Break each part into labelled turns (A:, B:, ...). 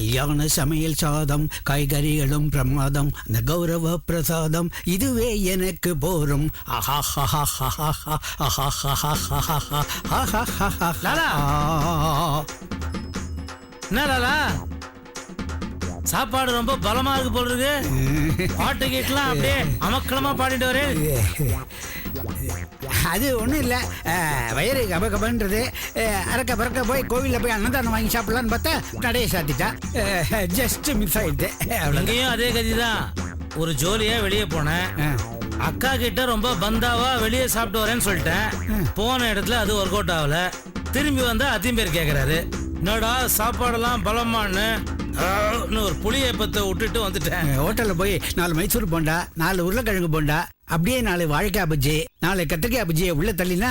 A: கல்யாண சமையல் சாதம் காய்கறிகளும் பிரமாதம் அந்த கௌரவ பிரசாதம் இதுவே எனக்கு போரும்.
B: சாப்பாடு ரொம்ப பலமா இருக்கு போல இருக்கு. பாட்டு கேட்கலாம் அப்படியே அமக்களமா பாடிட்டு வரே
A: அது ஒன்றும் இல்லை. வயிறு கப கபன்றது அறக்க பறக்க போய் கோவிலில் போய் அன்னதானம் வாங்கி சாப்பிடலான்னு பார்த்தா கடையை சாத்திட்டா. ஜஸ்ட் மிஸ் ஆயிடுது
B: இங்கேயும் அதே கதிதான். ஒரு ஜோலியா வெளியே போனேன். அக்கா கிட்ட ரொம்ப பந்தாவா வெளியே சாப்பிட்டு வரேன்னு சொல்லிட்டேன். போன இடத்துல அது ஒர்க் அவுட் ஆகல. திரும்பி வந்தா அத்தையும் பேர் கேக்குறாரு. என்னடா சாப்பாடெல்லாம் பலமான்னு. ஆன்னு ஒரு புளியப்பத்தை விட்டுட்டு வந்துட்டேன்.
A: ஹோட்டலில் போய் நாலு மைசூர் போண்டா நாலு உருளைக்கிழங்கு போண்டா அப்படியே நாலு வாழைக்காய் பஜ்ஜி நாலு கத்திரிக்காய் பஜ்ஜியை உள்ள தள்ளினா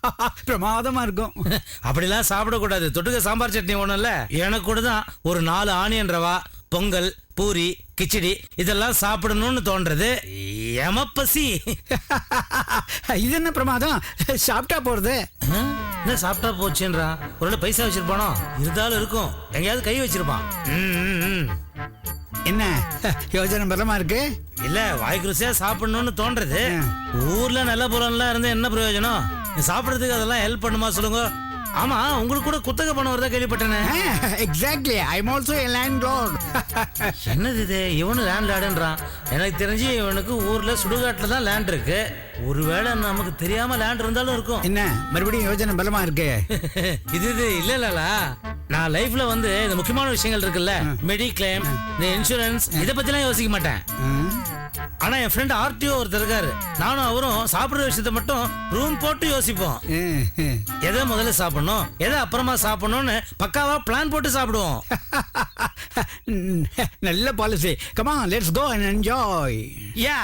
A: பிரமாதமா இருக்கும்.
B: அப்படிலாம் சாப்பிடக்கூடாது. தொட்டுக்க சாம்பார் சட்னி ஒண்ணும் இல்ல எனக்கு கூட தான் ஒரு நாலு ஆனியன் ரவா பொங்கல் பூரி கிச்சடி இதெல்லாம் சாப்பிடணும்னு தோன்றது. எமப்பசி
A: இது என்ன பிரமாதம்? சாப்பிட்டா போறது?
B: என்ன சாப்பிட்டா போச்சுன்றா? ஒரு பைசா வச்சிருப்பானோ இருந்தாலும் இருக்கும். எங்கேயாவது கை வச்சிருப்பான்.
A: என்ன? யோஜனை பலமா இருக்கு?
B: இல்ல வாய்க்கு ருசியா சாப்பிடணும்னு தோன்றது. ஊர்ல நல்ல பொருள்லாம் இருந்து என்ன பிரயோஜனம்? சாப்பிடறதுக்கு அதெல்லாம் ஹெல்ப் பண்ணுமா சொல்லுங்க. ஆமா உங்களுக்கு கூட குத்தகை பணம் வருதா கேள்விப்பட்டேனே
A: exactly I'm also a landlord
B: என்னது இது? இவனு லேண்ட் லார்டுன்றான் எனக்கு தெரிஞ்சு இவனுக்கு ஊர்ல சுடுகாட்டுல தான் லேண்ட் இருக்கு. ஒருவேளை நமக்கு தெரியாம லேண்ட் இருந்தாலும் இருக்கும்.
A: என்ன? மறுபடியும் யோஜனை பலமா இருக்கு?
B: இது இது இல்ல இல்லல நான் லைஃப்ல வந்து இந்த முக்கியமான விஷயங்கள் இருக்குல்ல மெடிக்ளைம் இந்த இன்சூரன்ஸ் இத பத்திலாம் யோசிக்க மாட்டேன். ஆனா என் ஃப்ரெண்ட் ஆர்டிஓ ஒருத்தர் இருக்காரு. நானும் அவரும் சாப்பிடுற விஷயத்த மட்டும் ரூம் போட்டு யோசிப்போம். எதை முதல்ல சாப்பிடணும் எதை அப்புறமா சாப்பிடணும்னு பக்காவா பிளான் போட்டு சாப்பிடுவோம்.
A: நல்ல policy comma let's go and enjoy
B: yeah